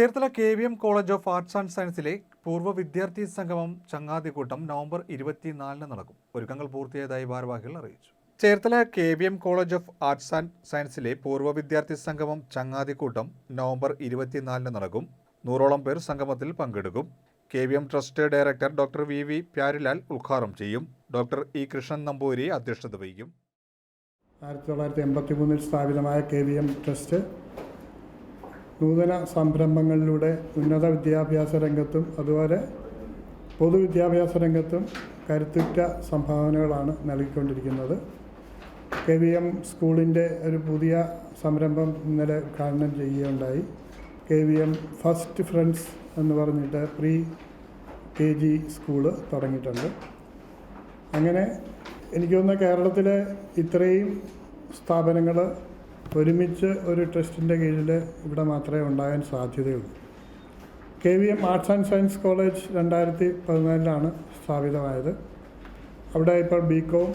Cherthala K V M college of arts and സയൻസിലെ പൂർവ വിദ്യാർത്ഥി സംഗമം ചങ്ങാതിക്കൂട്ടം നവംബർ ഇരുപത്തിനാലിന് നടക്കും. ഒരുക്കങ്ങൾ പൂർത്തിയായതായി ഭാരവാഹികൾ അറിയിച്ചു. Cherthala K V M college of arts and സയൻസിലെ പൂർവ വിദ്യാർത്ഥി സംഗമം ചങ്ങാതിക്കൂട്ടം നവംബർ ഇരുപത്തിനാലിന് നടക്കും. നൂറോളം പേർ സംഗമത്തിൽ പങ്കെടുക്കും. K V M trust director doctor V V Pyarilal ഉദ്ഘാടനം ചെയ്യും. ഡോക്ടർ ഇ കൃഷ്ണൻ നമ്പൂരി അധ്യക്ഷത വഹിക്കും. ആയിരത്തി തൊള്ളായിരത്തി എൺപത്തി മൂന്നിൽ സ്ഥാപിതമായ കെ വി എം ട്രസ്റ്റ് നൂതന സംരംഭങ്ങളിലൂടെ ഉന്നത വിദ്യാഭ്യാസ രംഗത്തും അതുപോലെ പൊതുവിദ്യാഭ്യാസ രംഗത്തും കരുത്തുറ്റ സംഭാവനകളാണ് നൽകിക്കൊണ്ടിരിക്കുന്നത്. കെ വി എം സ്കൂളിന്റെ ഒരു പുതിയ സംരംഭം ഇന്നലെ ഉദ്ഘാടനം ചെയ്യുകയുണ്ടായി. K V M first friends എന്ന് പറഞ്ഞിട്ട് പ്രീ കെ ജി സ്കൂൾ തുടങ്ങിയിട്ടുണ്ട്. അങ്ങനെ എനിക്ക് തോന്നുന്നു കേരളത്തിലെ ഇത്രയും സ്ഥാപനങ്ങൾ ഒരുമിച്ച് ഒരു ട്രസ്റ്റിന്റെ കീഴിൽ ഇവിടെ മാത്രമേ ഉണ്ടാകാൻ സാധ്യതയുള്ളൂ. K V M arts and science college രണ്ടായിരത്തി പതിനാലിലാണ് സ്ഥാപിതമായത്. അവിടെ ഇപ്പോൾ B com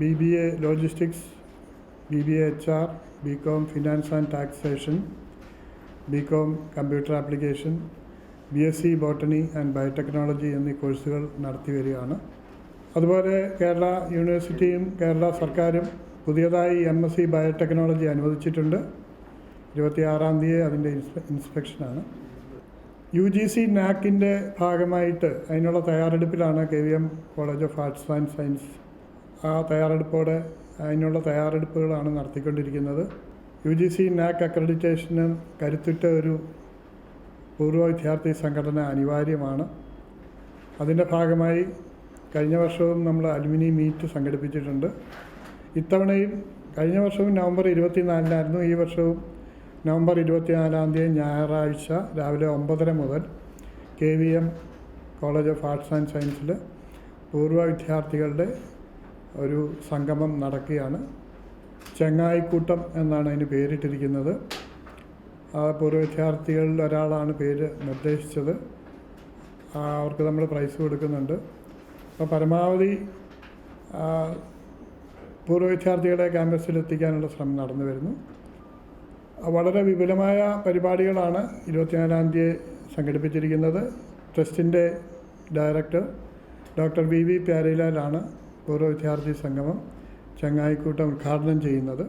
B B A logistics B B A H R B com finance and taxation B com computer application B S C botany and biotechnology എന്നീ കോഴ്സുകൾ നടത്തി വരികയാണ്. അതുപോലെ കേരള യൂണിവേഴ്സിറ്റിയും കേരള സർക്കാരും പുതിയതായി എം എസ് സി ബയോടെക്നോളജി അനുവദിച്ചിട്ടുണ്ട്. ഇരുപത്തിയാറാം തീയതി അതിന്റെ ഇൻസ് ഇൻസ്പെക്ഷനാണ്. യു ജി സി നാക്കിന്റെ ഭാഗമായിട്ട് അതിനുള്ള തയ്യാറെടുപ്പിലാണ് K V M college of arts and science ആ തയ്യാറെടുപ്പോടെ അതിനുള്ള തയ്യാറെടുപ്പുകളാണ് നടത്തിക്കൊണ്ടിരിക്കുന്നത്. യു ജി സി നാക്ക് അക്രഡിറ്റേഷന് കരുത്തുറ്റ ഒരു പൂർവ വിദ്യാർത്ഥി സംഘടന അനിവാര്യമാണ്. അതിന്റെ ഭാഗമായി കഴിഞ്ഞ വർഷവും നമ്മൾ അലുമിനി മീറ്റ് സംഘടിപ്പിച്ചിട്ടുണ്ട്. ഇത്തവണയും കഴിഞ്ഞ വർഷവും നവംബർ ഇരുപത്തിനാലിനായിരുന്നു ഈ വർഷവും നവംബർ ഇരുപത്തിനാലാം തീയതി ഞായറാഴ്ച രാവിലെ ഒമ്പതര മുതൽ K V M college of arts and സയൻസിൽ പൂർവ വിദ്യാർത്ഥികളുടെ ഒരു സംഗമം നടക്കുകയാണ്. ചെങ്ങായിക്കൂട്ടം എന്നാണ് അതിന് പേരിട്ടിരിക്കുന്നത്. ആ പൂർവ വിദ്യാർത്ഥികളിൽ ഒരാളാണ് പേര് നിർദ്ദേശിച്ചത്. അവർക്ക് നമ്മൾ പ്രൈസ് കൊടുക്കുന്നുണ്ട്. അപ്പോൾ പരമാവധി പൂർവ വിദ്യാർത്ഥികളെ ക്യാമ്പസിൽ എത്തിക്കാനുള്ള ശ്രമം നടന്നു വരുന്നു. വളരെ വിപുലമായ പരിപാടികളാണ് ഇരുപത്തിനാലാം തീയതി സംഘടിപ്പിച്ചിരിക്കുന്നത്. ട്രസ്റ്റിന്റെ ഡയറക്ടർ ഡോക്ടർ വി വി പ്യാരിലാലാണ് പൂർവ വിദ്യാർത്ഥി സംഗമം ചങ്ങായിക്കൂട്ടം ഉദ്ഘാടനം ചെയ്യുന്നത്.